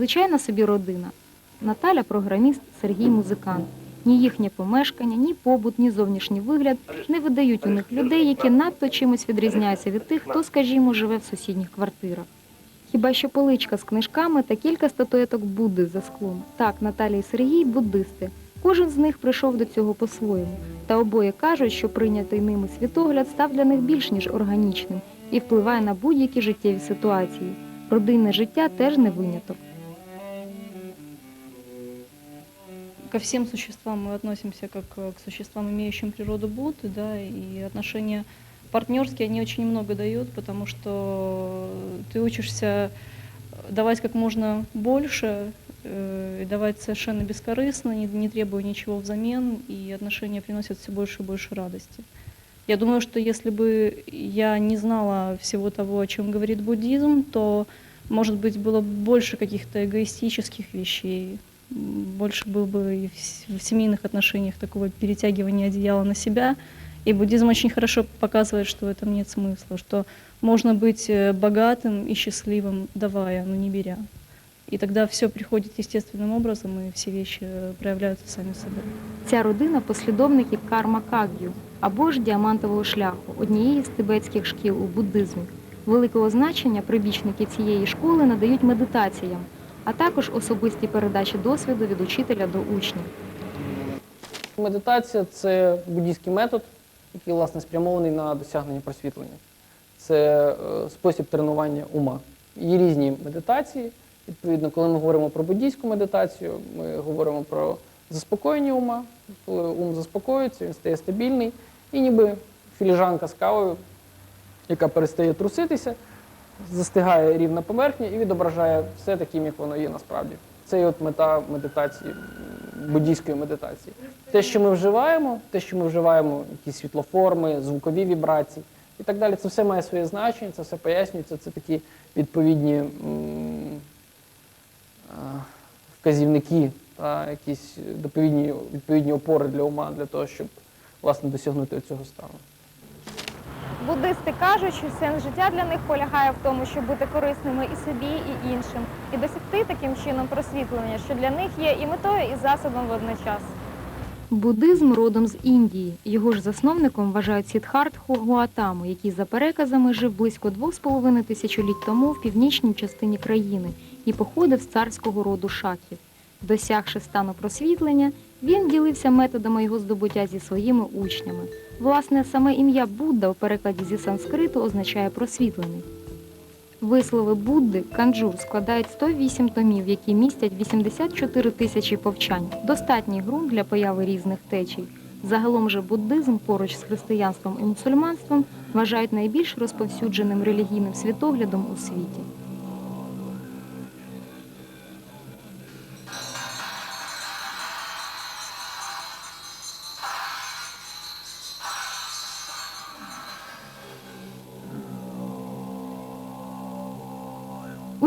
Звичайна собі родина. Наталя програміст, Сергій музикант. Ні їхнє помешкання, ні побут, ні зовнішній вигляд не видають у них людей, які надто чимось відрізняються від тих, хто, скажімо, живе в сусідніх квартирах. Хіба що поличка з книжками та кілька статуеток Будди за склом. Так, Наталя і Сергій буддисти. Кожен з них прийшов до цього по-своєму. Та обоє кажуть, що прийнятий ними світогляд став для них більш ніж органічним і впливає на будь-які життєві ситуації. Родинне життя теж не виняток. ко всем существам мы относимся как э, к существам, имеющим природу Будды, да, и отношения партнерские, они очень много дают, потому что ты учишься давать как можно больше, э, и давать совершенно бескорыстно, не, не требуя ничего взамен, и отношения приносят все больше и больше радости. Я думаю, что если бы я не знала всего того, о чем говорит буддизм, то, может быть, было больше каких-то эгоистических вещей, м, больше был бы и в с- в семейных отношениях такого перетягивания одеяла на себя. И буддизм очень хорошо показывает, что в этом нет смысла, что можно быть э, богатым и счастливым, давая, но не беря. И тогда все приходит естественным образом, и все вещи э, проявляются сами собой. Ця родина послідовників карма каг'ю або ж діамантового шляху, однієї з тибетських шкіл у буддизмі. Великого значення прибічники цієї школи надають медитаціям, А також особистій передачі досвіду від учителя до учнів. Медитація це буддійський метод, який власне спрямований на досягнення просвітлення. Це е, спосіб тренування ума. Є різні медитації. Відповідно, коли ми говоримо про буддійську медитацію, ми говоримо про заспокоєння ума. Коли ум заспокоюється, він стає стабільний, і ніби філіжанка з кавою, яка перестає труситися, застигає рівна поверхня і відображає все таким, як воно є насправді. Це і от мета медитації, буддійської медитації. Те, що ми вживаємо, те, що ми вживаємо, якісь світлоформи, звукові вібрації і так далі, це все має своє значення, це все пояснюється, це такі відповідні вказівники та якісь відповідні, відповідні опори для ума для того, щоб власне досягнути цього стану. Буддисти кажуть, що сенс життя для них полягає в тому, щоб бути корисними і собі, і іншим, і досягти таким чином просвітлення, що для них є і метою, і засобом водночас. Буддизм родом з Індії. Його ж засновником вважають Сідхартху Гуатаму, який за переказами жив близько 2,5 тисячоліть тому в північній частині країни і походив з царського роду шаків. Досягши стану просвітлення, він ділився методами його здобуття зі своїми учнями. Власне, саме ім'я Будда у перекладі зі санскриту означає просвітлений. Вислови Будди канджур складають 108 томів, які містять 84 тисячі повчань. Достатній ґрунт для появи різних течій. Загалом же буддизм поруч з християнством і мусульманством вважають найбільш розповсюдженим релігійним світоглядом у світі.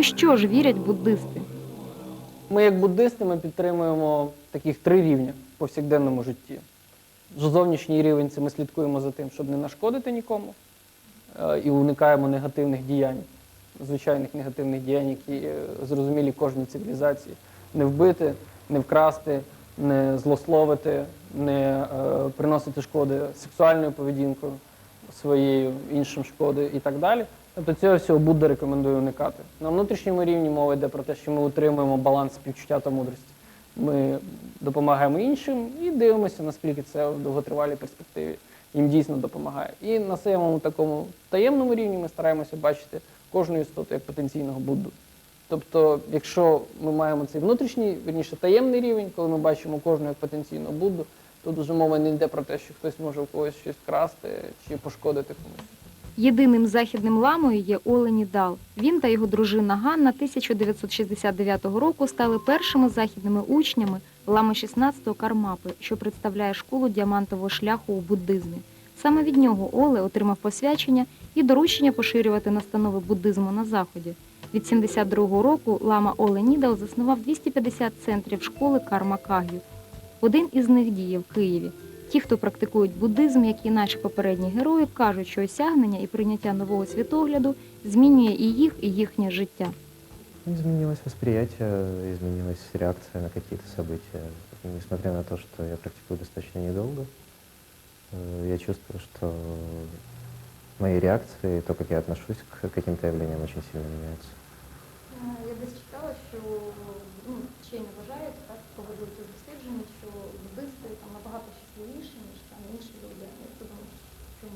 Що ж вірять буддисти? Ми, як буддисти, ми підтримуємо таких три рівня в повсякденному житті. Зовнішній рівень це ми слідкуємо за тим, щоб не нашкодити нікому, е, і уникаємо негативних діянь, звичайних негативних діянь, які е, зрозумілі кожній цивілізації. Не вбити, не вкрасти, не злословити, не е, приносити шкоди сексуальною поведінкою своєю, іншим шкоди і так далі. Тобто цього всього Будда рекомендує уникати. На внутрішньому рівні мова йде про те, що ми утримуємо баланс співчуття та мудрості. Ми допомагаємо іншим і дивимося, наскільки це в довготривалій перспективі їм дійсно допомагає. І на самому такому таємному рівні ми стараємося бачити кожну істоту як потенційного Будду. Тобто, якщо ми маємо цей внутрішній, вірніше таємний рівень, коли ми бачимо кожну як потенційного Будду, то дуже мова не йде про те, що хтось може у когось щось вкрасти чи пошкодити комусь. Єдиним західним ламою є Олені Дал. Він та його дружина Ганна 1969 року стали першими західними учнями лами 16-го Кармапи, що представляє школу діамантового шляху у буддизмі. Саме від нього Оле отримав посвячення і доручення поширювати настанови буддизму на заході. Від 72-го року лама Оле Нідал заснував 250 центрів школи Карма Каг'ю. Один із них діє в Києві. Ті, хто практикують буддизм, як і наші попередні герої, кажуть, що осягнення і прийняття нового світогляду змінює і їх, і їхнє життя. Изменилось восприятие, изменилась реакция на какие-то события. Несмотря на то, что я практикую достаточно недолго, э, я чувствую, что мои реакции, то, как я отношусь к каким-то явлениям, очень сильно меняются. Я десь читала, що ну, вчені вважають, так проводили набагато щасливіші, ніж там інші люди. Як ти думаєш, чому?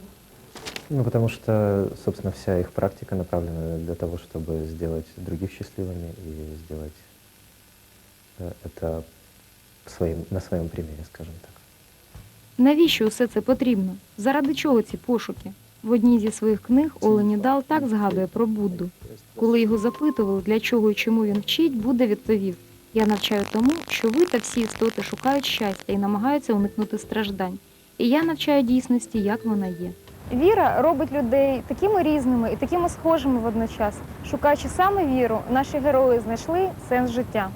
Ну, потому что, собственно, вся их практика направлена для того, чтобы сделать других счастливыми и сделать э, это своим, на своем примере, скажем так. Навіщо усе це потрібно? Заради чого ці пошуки? В одній зі своїх книг Олені Дал так згадує про Будду. Коли його запитували, для чого і чому він вчить, Будда відповів: я навчаю тому, що ви та всі істоти шукають щастя і намагаються уникнути страждань. І я навчаю дійсності, як вона є. Віра робить людей такими різними і такими схожими водночас. Шукаючи саме віру, наші герої знайшли сенс життя.